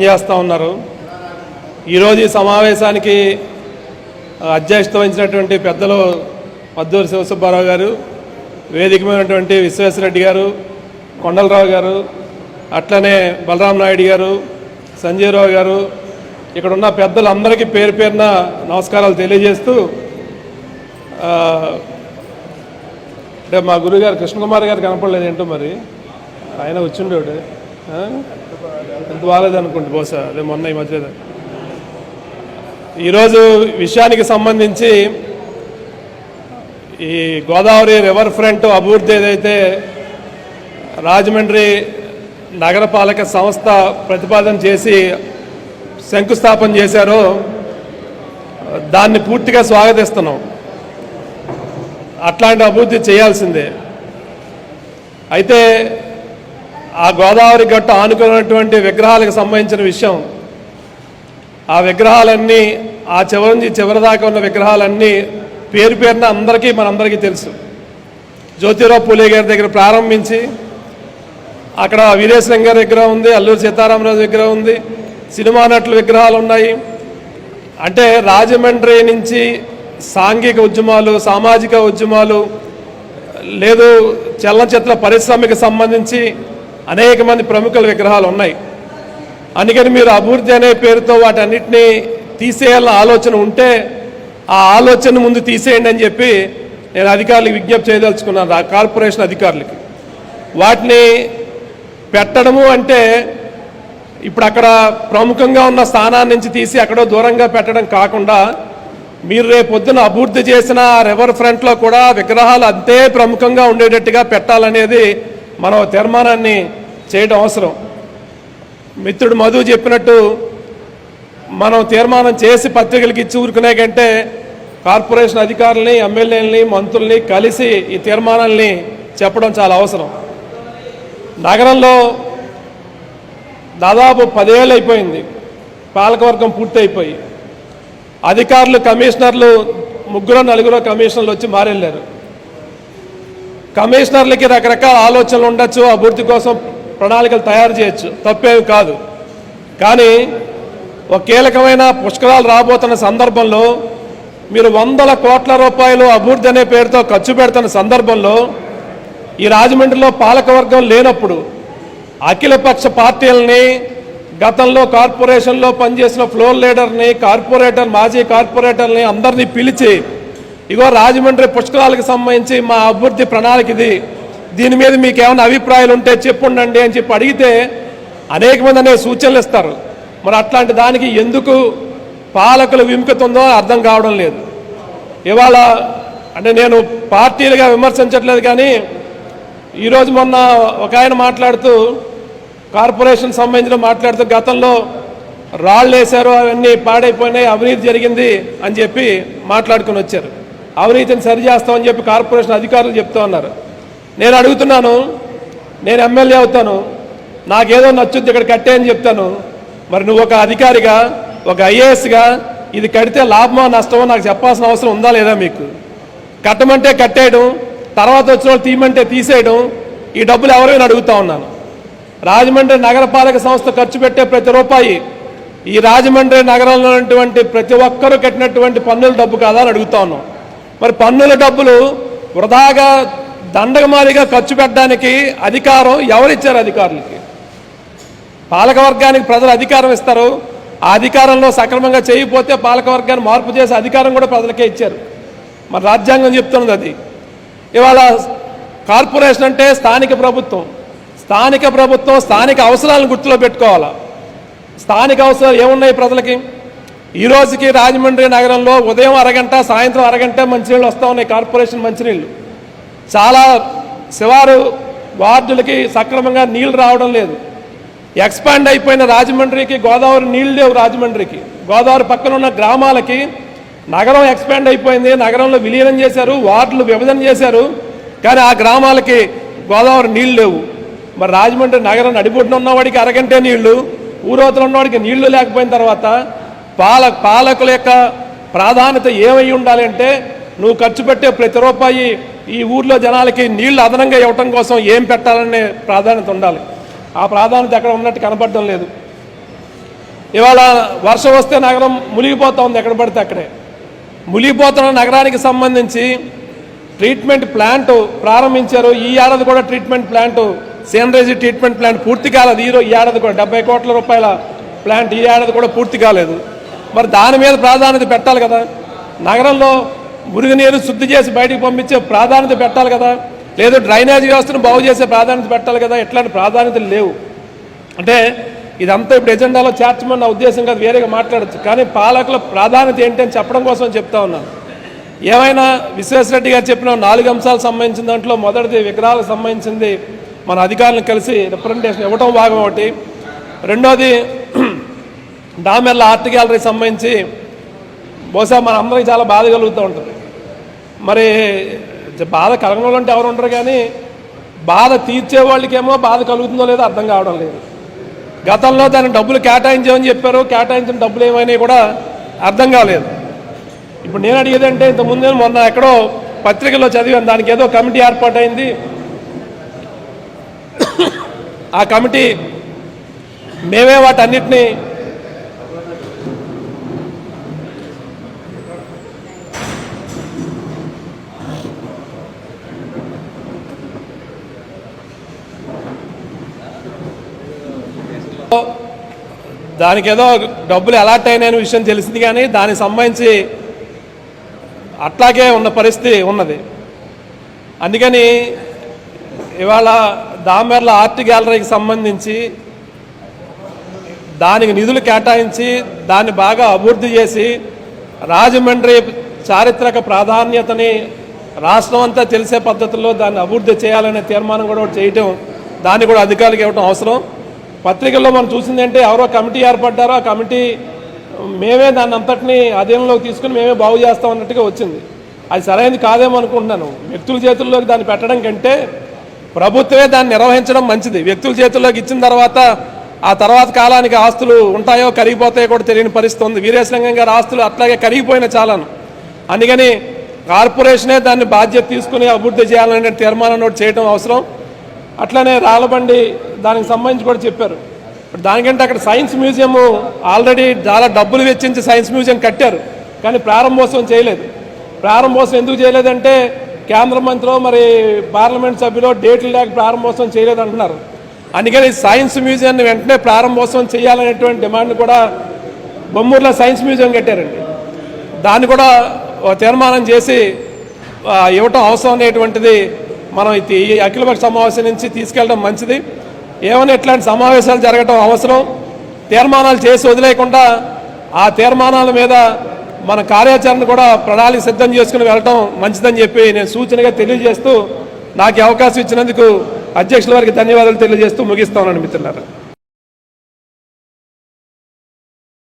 పనిచేస్తూ ఉన్నారు. ఈరోజు ఈ సమావేశానికి అధ్యక్షత వహించినటువంటి పెద్దలు మద్దూరు శివసుబ్బారావు గారు వేదికమైనటువంటి విశ్వేశ్వరరెడ్డి గారు కొండలరావు గారు అట్లనే బలరాం నాయుడు గారు సంజయరావు గారు ఇక్కడ ఉన్న పెద్దలందరికీ పేరు పేరున నమస్కారాలు తెలియజేస్తూ అంటే మా గురుగారు కృష్ణకుమార్ గారు కనపడలేదు ఏంటో మరి? ఆయన వచ్చిండేవాడు. ఎంత బాగాలేదు అనుకుంటు బహుశా. అదే మొన్న ఈ మధ్య ఈరోజు విషయానికి సంబంధించి ఈ గోదావరి రివర్ ఫ్రంట్ అభివృద్ధి ఏదైతే రాజమండ్రి నగరపాలక సంస్థ ప్రతిపాదన చేసి శంకుస్థాపన చేశారో దాన్ని పూర్తిగా స్వాగతిస్తున్నాం. అట్లాంటి అభివృద్ధి చేయాల్సిందే. అయితే ఆ గోదావరి గట్టు ఆనుకున్నటువంటి విగ్రహాలకు సంబంధించిన విషయం. ఆ విగ్రహాలన్నీ ఆ చివరి నుంచి చివరి దాకా ఉన్న విగ్రహాలన్నీ పేరు పేరున అందరికీ మనందరికీ తెలుసు. జ్యోతిరావు పూలే గారి దగ్గర ప్రారంభించి అక్కడ వీరేశలింగ గారి విగ్రహం ఉంది అల్లూరి సీతారామరాజు విగ్రహం ఉంది సినిమా నటుల విగ్రహాలు ఉన్నాయి. అంటే రాజమండ్రి నుంచి సాంఘిక ఉద్యమాలు సామాజిక ఉద్యమాలు లేదు చలనచిత్ర పరిశ్రమకి సంబంధించి అనేక మంది ప్రముఖుల విగ్రహాలు ఉన్నాయి. అందుకని మీరు అభివృద్ధి అనే పేరుతో వాటన్నిటిని తీసేయాలన్న ఆలోచన ఉంటే ఆ ఆలోచన ముందు తీసేయండి అని చెప్పి నేను అధికారులకు విజ్ఞప్తి చేయదలుచుకున్నాను ఆ కార్పొరేషన్ అధికారులకి. వాటిని పెట్టడము అంటే ఇప్పుడు అక్కడ ప్రముఖంగా ఉన్న స్థానాన్ని నుంచి తీసి అక్కడో దూరంగా పెట్టడం కాకుండా మీరు రేపు పొద్దున అభివృద్ధి చేసిన రివర్ ఫ్రంట్లో కూడా విగ్రహాలు అంతే ప్రముఖంగా ఉండేటట్టుగా పెట్టాలనేది మనం తీర్మానాన్ని చేయడం అవసరం. మిత్రుడు మధు చెప్పినట్టు మనం తీర్మానం చేసి పత్రికలకి ఇచ్చి ఊరుకునే కంటే కార్పొరేషన్ అధికారుల్ని ఎమ్మెల్యేలని మంత్రుల్ని కలిసి ఈ తీర్మానాల్ని చెప్పడం చాలా అవసరం. నగరంలో దాదాపు పదేళ్ళు అయిపోయింది. పాలకవర్గం పూర్తి అయిపోయి అధికారులు కమిషనర్లు ముగ్గురు నలుగురు కమిషనర్లు వచ్చి మారెళ్ళారు. కమిషనర్లకి రకరకాల ఆలోచనలు ఉండొచ్చు అభివృద్ధి కోసం ప్రణాళికలు తయారు చేయొచ్చు తప్పేవి కాదు. కానీ ఒక కీలకమైన పుష్కరాలు రాబోతున్న సందర్భంలో మీరు వందల కోట్ల రూపాయలు అభివృద్ధి అనే పేరుతో ఖర్చు పెడుతున్న సందర్భంలో ఈ రాజమండ్రిలో పాలకవర్గం లేనప్పుడు అఖిలపక్ష పార్టీలని గతంలో కార్పొరేషన్లో పనిచేసిన ఫ్లోర్ లీడర్ని కార్పొరేటర్ మాజీ కార్పొరేటర్ని అందరినీ పిలిచి ఇగో రాజమండ్రి పుష్కరాలకు సంబంధించి మా అభివృద్ధి ప్రణాళిక ఇది. దీని మీద మీకు ఏమైనా అభిప్రాయాలు ఉంటే చెప్పుండండి అని చెప్పి అడిగితే అనేక మంది అనే సూచనలు ఇస్తారు. మరి అట్లాంటి దానికి ఎందుకు పాలకుల విముఖత ఉందో అర్థం కావడం లేదు. ఇవాళ అంటే నేను పార్టీలుగా విమర్శించట్లేదు కానీ ఈరోజు మొన్న ఒక ఆయన మాట్లాడుతూ కార్పొరేషన్ సంబంధించిన మాట్లాడుతూ గతంలో రాళ్ళు వేశారు అవన్నీ పాడైపోయినాయి అవినీతి జరిగింది అని చెప్పి మాట్లాడుకుని వచ్చారు. అవినీతిని సరిచేస్తామని చెప్పి కార్పొరేషన్ అధికారులు చెప్తూ ఉన్నారు. నేను అడుగుతున్నాను నేను ఎమ్మెల్యే అవుతాను నాకేదో నచ్చుద్ది ఇక్కడ కట్టే అని చెప్తాను. మరి నువ్వు ఒక అధికారిగా ఒక ఐఏఎస్గా ఇది కడితే లాభమా నష్టమో నాకు చెప్పాల్సిన అవసరం ఉందా లేదా మీకు? కట్టమంటే కట్టేయడం తర్వాత వచ్చిన వాళ్ళు తీయమంటే తీసేయడం ఈ డబ్బులు ఎవరైనా అడుగుతా ఉన్నాను. రాజమండ్రి నగరపాలక సంస్థ ఖర్చు పెట్టే ప్రతి రూపాయి ఈ రాజమండ్రి నగరంలో ఉన్నటువంటి ప్రతి ఒక్కరూ కట్టినటువంటి పన్నుల డబ్బు కాదా అని అడుగుతా ఉన్నాం మరి పన్నుల డబ్బులు వృధాగా దండగమాలిగా ఖర్చు పెట్టడానికి అధికారం ఎవరిచ్చారు అధికారులకి? పాలకవర్గానికి ప్రజలు అధికారం ఇస్తారు. ఆ అధికారంలో సక్రమంగా చేయకపోతే పాలకవర్గాన్ని మార్పు చేసే అధికారం కూడా ప్రజలకే ఇచ్చారు. మరి రాజ్యాంగం చెప్తున్నది అది. ఇవాళ కార్పొరేషన్ అంటే స్థానిక ప్రభుత్వం. స్థానిక ప్రభుత్వం స్థానిక అవసరాలను గుర్తులో పెట్టుకోవాలా? స్థానిక అవసరాలు ఏమున్నాయి ప్రజలకి? ఈ రోజుకి రాజమండ్రి నగరంలో ఉదయం అరగంట సాయంత్రం అరగంట మంచినీళ్ళు వస్తూ ఉన్నాయి. కార్పొరేషన్ మంచినీళ్ళు. చాలా శివారు వార్డులకి సక్రమంగా నీళ్ళు రావడం లేదు. ఎక్స్పాండ్ అయిపోయిన రాజమండ్రికి గోదావరి నీళ్ళు లేవు రాజమండ్రికి. గోదావరి పక్కన ఉన్న గ్రామాలకి నగరం ఎక్స్పాండ్ అయిపోయింది. నగరంలో విలీనం చేశారు వార్డులు విభజన చేశారు. కానీ ఆ గ్రామాలకి గోదావరి నీళ్ళు లేవు. మరి రాజమండ్రి నగరం నడిబొడ్డున ఉన్నవాడికి అరగంటే నీళ్ళు ఊరవతలు ఉన్నవాడికి నీళ్ళు లేకపోయిన తర్వాత పాల పాలకుల యొక్క ప్రాధాన్యత ఏమై ఉండాలి అంటే నువ్వు ఖర్చు పెట్టే ప్రతి రూపాయి ఈ ఊర్లో జనాలకి నీళ్ళు అదనంగా ఇవ్వటం కోసం ఏం పెట్టాలనే ప్రాధాన్యత ఉండాలి. ఆ ప్రాధాన్యత ఎక్కడ ఉన్నట్టు కనపడడం లేదు. ఇవాళ వర్షం వస్తే నగరం మునిగిపోతూ ఉంది ఎక్కడ పడితే అక్కడే. మునిగిపోతున్న నగరానికి సంబంధించి ట్రీట్మెంట్ ప్లాంట్ ప్రారంభించారు. ఈ ఏడాది కూడా treatment plant sewerage treatment plant పూర్తి కాలేదు. ఈరోజు ఈ ఏడాది కూడా డెబ్బై కోట్ల రూపాయల ప్లాంట్ ఈ ఏడాది కూడా పూర్తి కాలేదు. మరి దాని మీద ప్రాధాన్యత పెట్టాలి కదా. నగరంలో మురుగునీరు శుద్ధి చేసి బయటికి పంపించే ప్రాధాన్యత పెట్టాలి కదా. లేదు డ్రైనేజ్ వ్యవస్థను బాగు చేసే ప్రాధాన్యత పెట్టాలి కదా. ఎట్లాంటి ప్రాధాన్యతలు లేవు. అంటే ఇదంతా ఇప్పుడు ఎజెండాలో చేర్చమన్న ఉద్దేశం కాదు వేరేగా మాట్లాడచ్చు. కానీ పాలకుల ప్రాధాన్యత ఏంటి అని చెప్పడం కోసం చెప్తా ఉన్నాను. ఏమైనా విశ్వేశ్వరెడ్డి గారు చెప్పిన నాలుగు అంశాలకు సంబంధించిన దాంట్లో మొదటిది విగ్రహాలకు సంబంధించింది మన అధికారులను కలిసి రిప్రజెంటేషన్ ఇవ్వటం భాగం ఒకటి. రెండోది డామెర్ల ఆర్ట్ గ్యాలరీకి సంబంధించి బహుశా మన అందరికీ చాలా బాధ కలుగుతూ ఉంటుంది. మరి బాధ కలగడం అంటే ఎవరు ఉండరు కానీ బాధ తీర్చే వాళ్ళకేమో బాధ కలుగుతుందో లేదో అర్థం కావడం లేదు. గతంలో దాన్ని డబ్బులు కేటాయించామని చెప్పారు కేటాయించిన డబ్బులు ఏమైనా కూడా అర్థం కాలేదు. ఇప్పుడు నేను అడిగేది అంటే ఇంతకుముందు మొన్న ఎక్కడో పత్రికలో చదివాను దానికి ఏదో కమిటీ ఏర్పాటైంది. ఆ కమిటీ మేమే వాటన్నిటిని దానికి ఏదో డబ్బులు అలాట్ అయిన విషయం తెలిసింది కానీ దానికి సంబంధించి అట్లాగే ఉన్న పరిస్థితి ఉన్నది. అందుకని ఇవాళ దామెర్ల ఆర్ట్ గ్యాలరీకి సంబంధించి దానికి నిధులు కేటాయించి దాన్ని బాగా అభివృద్ధి చేసి రాజమండ్రి చారిత్రక ప్రాధాన్యతని రాష్ట్రం అంతా తెలిసే పద్ధతుల్లో దాన్ని అభివృద్ధి చేయాలనే తీర్మానం కూడా చేయటం దాన్ని కూడా అధికారులకు ఇవ్వటం అవసరం. పత్రికల్లో మనం చూసిందంటే ఎవరో కమిటీ ఏర్పడ్డారో ఆ కమిటీ మేమే దాన్ని అంతటిని అధీనంలోకి తీసుకుని మేమే బాగు చేస్తాం అన్నట్టుగా వచ్చింది. అది సరైనది కాదేమో అనుకుంటున్నాను. వ్యక్తుల చేతుల్లోకి దాన్ని పెట్టడం కంటే ప్రభుత్వమే దాన్ని నిర్వహించడం మంచిది. వ్యక్తుల చేతుల్లోకి ఇచ్చిన తర్వాత ఆ తర్వాత కాలానికి ఆస్తులు ఉంటాయో కరిగిపోతాయో కూడా తెలియని పరిస్థితి ఉంది. వీరేశలింగం గారి ఆస్తులు అట్లాగే కరిగిపోయిన చాలాను. అందుకని కార్పొరేషనే దాన్ని బాధ్యత తీసుకుని అభివృద్ధి చేయాలనే తీర్మానం చేయడం అవసరం. అట్లనే రాళ్ళబండి దానికి సంబంధించి కూడా చెప్పారు. ఇప్పుడు దానికంటే అక్కడ సైన్స్ మ్యూజియం ఆల్రెడీ చాలా డబ్బులు వెచ్చించి సైన్స్ మ్యూజియం కట్టారు. కానీ ప్రారంభోత్సవం చేయలేదు. ప్రారంభోత్సవం ఎందుకు చేయలేదంటే కేంద్ర మంత్రిలో మరి పార్లమెంట్ సభ్యులు డేట్లు లేక ప్రారంభోత్సవం చేయలేదు అంటున్నారు. అందుకని సైన్స్ మ్యూజియాన్ని వెంటనే ప్రారంభోత్సవం చేయాలనేటువంటి డిమాండ్ కూడా బొమ్మూరులో సైన్స్ మ్యూజియం కట్టారండి. దాన్ని కూడా తీర్మానం చేసి ఇవ్వటం అవసరం అనేటువంటిది మనం ఇది ఈ అఖిలపక్ష సమావేశం నుంచి తీసుకెళ్ళడం మంచిది. ఏమైనా ఇట్లాంటి సమావేశాలు జరగటం అవసరం? తీర్మానాలు చేసి వదిలేయకుండా ఆ తీర్మానాల మీద మన కార్యాచరణ కూడా ప్రణాళిక సిద్ధం చేసుకుని వెళ్ళటం మంచిదని చెప్పి నేను సూచనగా తెలియజేస్తూ నాకు అవకాశం ఇచ్చినందుకు అధ్యక్షుల వారికి ధన్యవాదాలు తెలియజేస్తూ ముగిస్తానని మిత్రులారా.